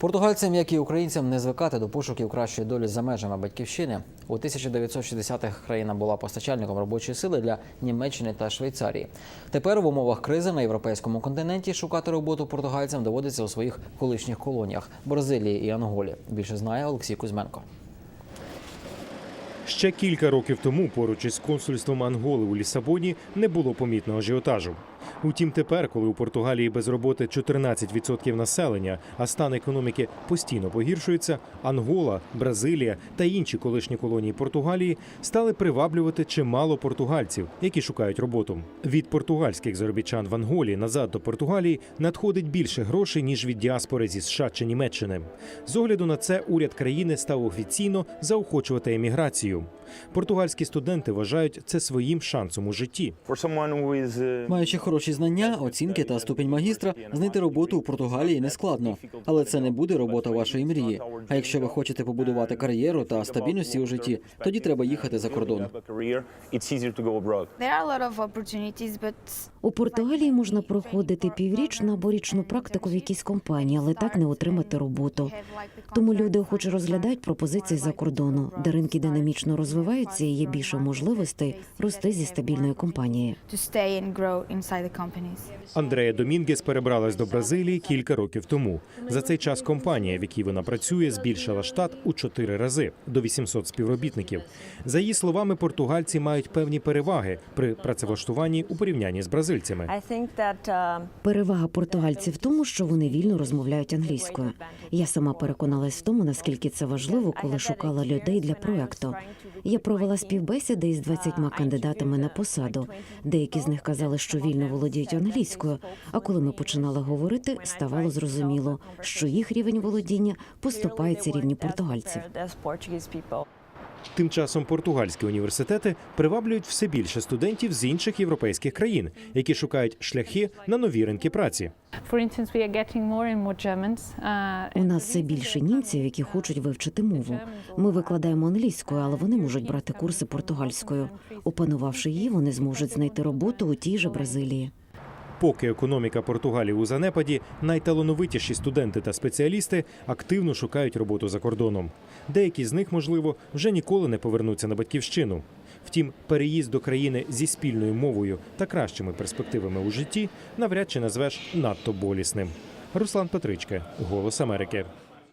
Португальцям, як і українцям, не звикати до пошуків кращої долі за межами батьківщини. У 1960-х країна була постачальником робочої сили для Німеччини та Швейцарії. Тепер в умовах кризи на європейському континенті шукати роботу португальцям доводиться у своїх колишніх колоніях Бразилії і Анголі. Більше знає Олексій Кузьменко. Ще кілька років тому поруч із консульством Анголи у Лісабоні не було помітного ажіотажу. Утім, тепер, коли у Португалії без роботи 14% населення, а стан економіки постійно погіршується, Ангола, Бразилія та інші колишні колонії Португалії стали приваблювати чимало португальців, які шукають роботу. Від португальських заробітчан в Анголі назад до Португалії надходить більше грошей ніж від діаспори зі США чи Німеччини. З огляду на це уряд країни став офіційно заохочувати еміграцію. Португальські студенти вважають це своїм шансом у житті. Uh, Маючи хороші знання, оцінки та ступінь магістра, знайти роботу у Португалії не складно, але це не буде робота вашої мрії. А якщо ви хочете побудувати кар'єру та стабільності у житті, тоді треба їхати за кордон. У Португалії можна проходити піврічну або річну практику в якійсь компанії, але так не отримати роботу. Тому люди охоче розглядають пропозиції за кордону, де ринки динамічно розвиваються і є більше можливостей рости зі стабільної компанії. Андрея Домінгес перебралась до Бразилії кілька років тому. За цей час компанія, в якій вона працює, збільшила штат у чотири рази до 800 співробітників. За її словами, португальці мають певні переваги при працевлаштуванні у порівнянні з бразильцями. Uh, Перевага португальців в тому, що вони вільно розмовляють англійською. Я сама переконалась в тому, наскільки це важливо, коли шукала людей для проекту. Я провела співбесіди із 20 кандидатами на посаду. Деякі з них казали, що вільно володіють англійською. А коли ми починали говорити, ставало зрозуміло, що їх рівень володіння поступається рівню португальців. Тим часом португальські університети приваблюють все більше студентів з інших європейських країн, які шукають шляхи на нові ринки праці. Uh, У нас все більше німців, які хочуть вивчити мову. Ми викладаємо англійською, але вони можуть брати курси португальською. Опанувавши її, вони зможуть знайти роботу у тій же Бразилії. Поки економіка Португалії у занепаді, найталановитіші студенти та спеціалісти активно шукають роботу за кордоном. Деякі з них, можливо, вже ніколи не повернуться на батьківщину. Втім, переїзд до країни зі спільною мовою та кращими перспективами у житті навряд чи назвеш надто болісним. Руслан Петричка, Голос Америки.